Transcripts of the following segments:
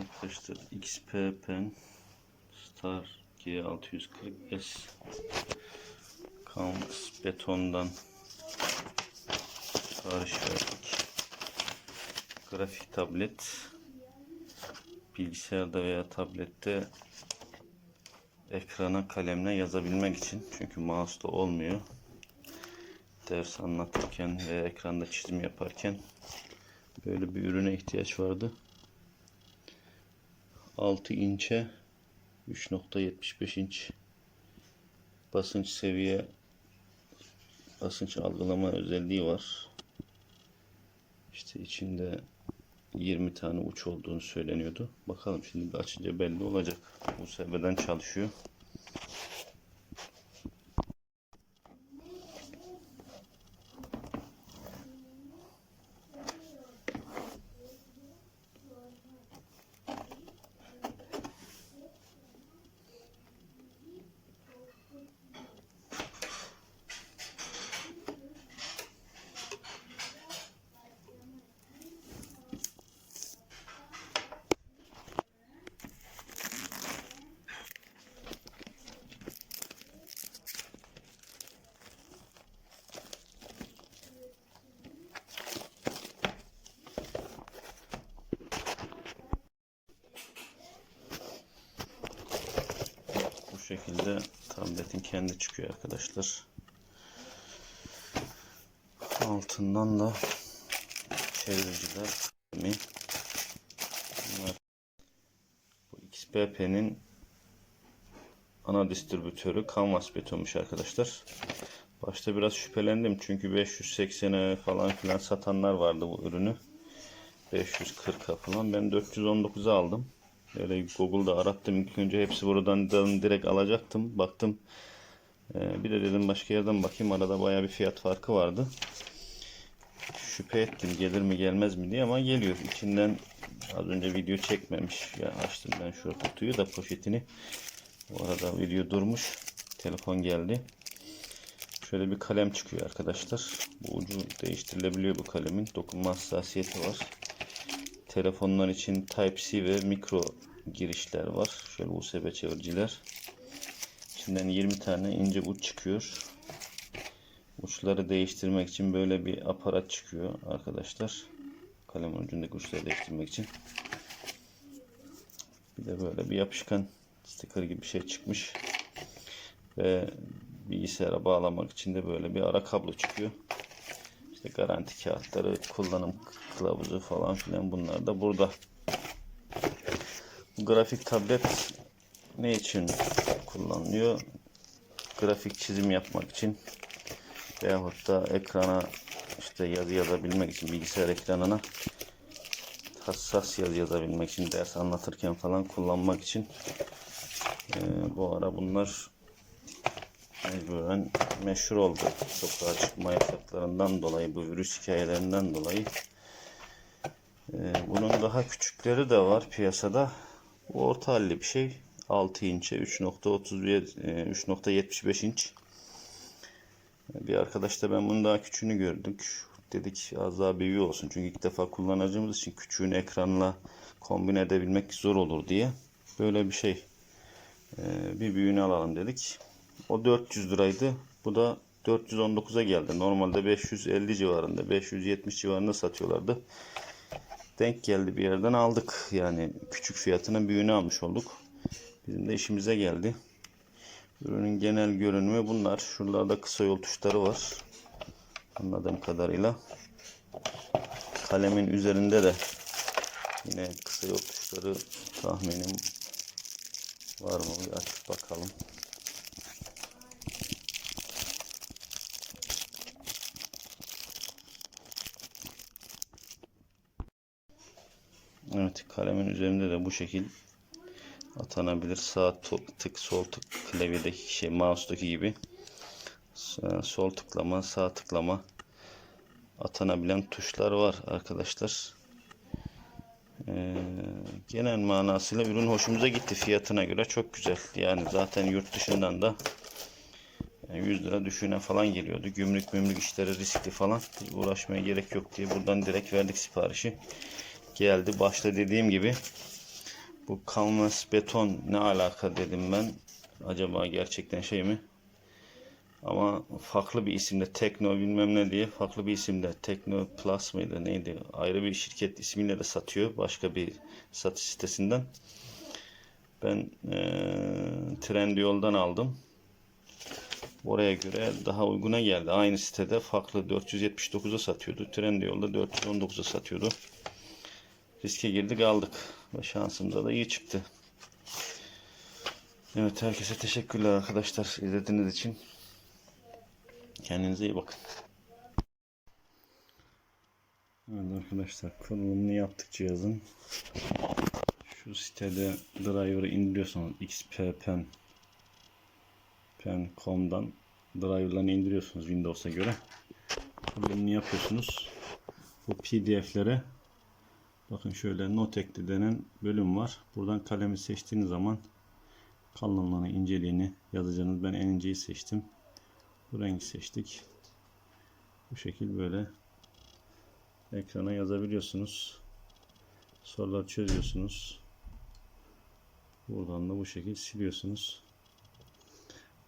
Arkadaşlar XP Pen Star G640S Counts betondan sipariş verdik. Grafik tablet bilgisayarda veya tablette ekrana kalemle yazabilmek için çünkü mouse'da olmuyor. Ders anlatırken veya ekranda çizim yaparken böyle bir ürüne ihtiyaç vardı. 6 inçe 3.75 inç basınç seviye basınç algılama özelliği var. İşte içinde 20 tane uç olduğunu söyleniyordu. Bakalım şimdi açınca belli olacak. USB'den çalışıyor. Şekilde tabletin kendi çıkıyor arkadaşlar. Altından da çeviriciler? Bunlar bu XPP'nin ana distribütörü Canvas betonmuş arkadaşlar. Başta biraz şüphelendim çünkü 580'e falan filan satanlar vardı bu ürünü. 540'a falan. Ben 419'a aldım. Böyle Google'da arattım. İlk önce hepsi buradan direkt alacaktım. Baktım. Ee, bir de dedim başka yerden bakayım. Arada baya bir fiyat farkı vardı. Şüphe ettim gelir mi gelmez mi diye ama geliyor. İçinden az önce video çekmemiş. Ya açtım ben şu kutuyu da poşetini. Bu arada video durmuş. Telefon geldi. Şöyle bir kalem çıkıyor arkadaşlar. Bu ucu değiştirilebiliyor bu kalemin. Dokunma hassasiyeti var. Telefonlar için Type-C ve mikro girişler var. Şöyle USB çeviriciler. İçinden 20 tane ince uç çıkıyor. Uçları değiştirmek için böyle bir aparat çıkıyor arkadaşlar. Kalem ucundaki uçları değiştirmek için. Bir de böyle bir yapışkan sticker gibi bir şey çıkmış. Ve bilgisayara bağlamak için de böyle bir ara kablo çıkıyor. İşte garanti kağıtları, kullanım kılavuzu falan filan bunlar da burada. Bu grafik tablet ne için kullanılıyor? Grafik çizim yapmak için veyahut da ekrana işte yazı yazabilmek için bilgisayar ekranına hassas yazı yazabilmek için ders anlatırken falan kullanmak için ee, bu ara bunlar mecburen meşhur oldu. Sokağa çıkma yasaklarından dolayı, bu virüs hikayelerinden dolayı. Ee, bunun daha küçükleri de var piyasada. Bu orta halli bir şey. 6 inçe 3.31 e, 3.75 inç. Bir arkadaşta ben bunun daha küçüğünü gördük. Dedik az daha büyüğü olsun. Çünkü ilk defa kullanacağımız için küçüğünü ekranla kombine edebilmek zor olur diye. Böyle bir şey. Ee, bir büyüğünü alalım dedik. O 400 liraydı. Bu da 419'a geldi. Normalde 550 civarında, 570 civarında satıyorlardı. Denk geldi bir yerden aldık. Yani küçük fiyatına büyüğünü almış olduk. Bizim de işimize geldi. Ürünün genel görünümü bunlar. Şuralarda kısa yol tuşları var. Anladığım kadarıyla. Kalemin üzerinde de yine kısa yol tuşları tahminim var mı? Bir açıp bakalım. Evet kalemin üzerinde de bu şekil atanabilir. Sağ tık sol tık klavyedeki şey mouse'daki gibi sol tıklama sağ tıklama atanabilen tuşlar var arkadaşlar. Ee, genel manasıyla ürün hoşumuza gitti fiyatına göre çok güzel. Yani zaten yurt dışından da 100 lira düşüğüne falan geliyordu. Gümrük mümrük işleri riskli falan. Uğraşmaya gerek yok diye buradan direkt verdik siparişi. Geldi. Başta dediğim gibi Bu canvas beton ne alaka dedim ben. Acaba gerçekten şey mi? Ama farklı bir isimde Tekno bilmem ne diye farklı bir isimde Tekno Plus mıydı neydi? Ayrı bir şirket ismiyle de satıyor. Başka bir satış sitesinden. Ben eee Trendyol'dan aldım. Oraya göre daha uyguna geldi. Aynı sitede farklı 479'a satıyordu. Trendyol'da 419'a satıyordu. Riske girdik aldık. Ve şansımıza da iyi çıktı. Evet herkese teşekkürler arkadaşlar izlediğiniz için. Kendinize iyi bakın. Evet arkadaşlar kurulumunu yaptık cihazın. Şu sitede driver'ı indiriyorsanız xppen pen.com'dan driver'larını indiriyorsunuz Windows'a göre. Kurulumunu yapıyorsunuz. Bu pdf'lere bakın şöyle not ekli denen bölüm var. Buradan kalemi seçtiğiniz zaman kalınlığını, inceliğini yazacağınız. Ben en inceyi seçtim. Bu rengi seçtik. Bu şekil böyle ekrana yazabiliyorsunuz. Sorular çözüyorsunuz. Buradan da bu şekil siliyorsunuz.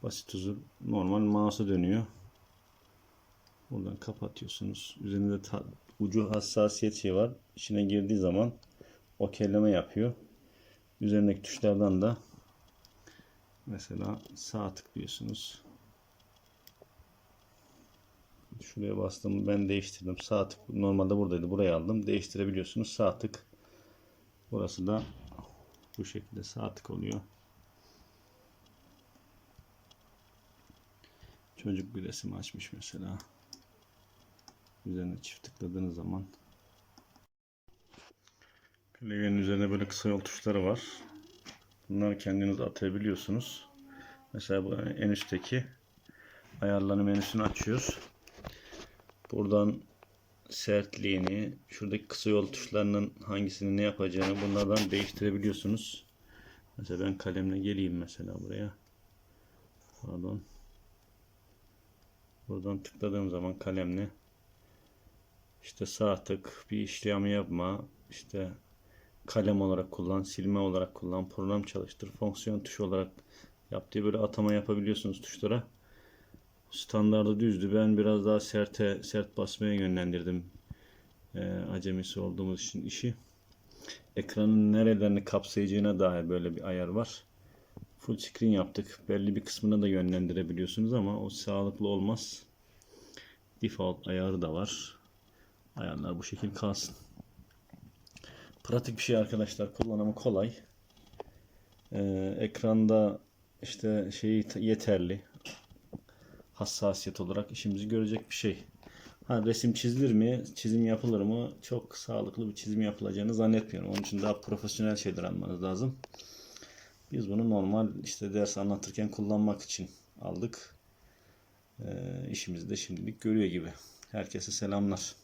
Basit uzun normal mouse'a dönüyor. Buradan kapatıyorsunuz. Üzerinde ucu hassasiyet şey var. İçine girdiği zaman okeyleme yapıyor. Üzerindeki tuşlardan da mesela sağ tıklıyorsunuz. Şuraya bastım. Ben değiştirdim. Sağ tık normalde buradaydı. Buraya aldım. Değiştirebiliyorsunuz. Sağ tık. Burası da bu şekilde sağ tık oluyor. Çocuk bir resim açmış mesela. Üzerine çift tıkladığınız zaman klavyenin üzerine böyle kısa yol tuşları var. Bunları kendiniz atayabiliyorsunuz. Mesela bu en üstteki ayarları menüsünü açıyoruz. Buradan sertliğini, şuradaki kısa yol tuşlarının hangisini ne yapacağını bunlardan değiştirebiliyorsunuz. Mesela ben kalemle geleyim mesela buraya. Pardon. Buradan tıkladığım zaman kalemle işte sağ tık bir işlem yapma, işte kalem olarak kullan, silme olarak kullan, program çalıştır, fonksiyon tuşu olarak yap diye böyle atama yapabiliyorsunuz tuşlara. Standardı düzdü. Ben biraz daha serte sert basmaya yönlendirdim. Ee, acemisi olduğumuz için işi. Ekranın nerelerini kapsayacağına dair böyle bir ayar var. Full screen yaptık. Belli bir kısmına da yönlendirebiliyorsunuz ama o sağlıklı olmaz. Default ayarı da var. Ayarlar bu şekil kalsın. Pratik bir şey arkadaşlar. Kullanımı kolay. Ee, ekranda işte şeyi yeterli. Hassasiyet olarak işimizi görecek bir şey. Ha, resim çizilir mi? Çizim yapılır mı? Çok sağlıklı bir çizim yapılacağını zannetmiyorum. Onun için daha profesyonel şeyler almanız lazım. Biz bunu normal işte ders anlatırken kullanmak için aldık. Ee, işimizi de şimdilik görüyor gibi. Herkese selamlar.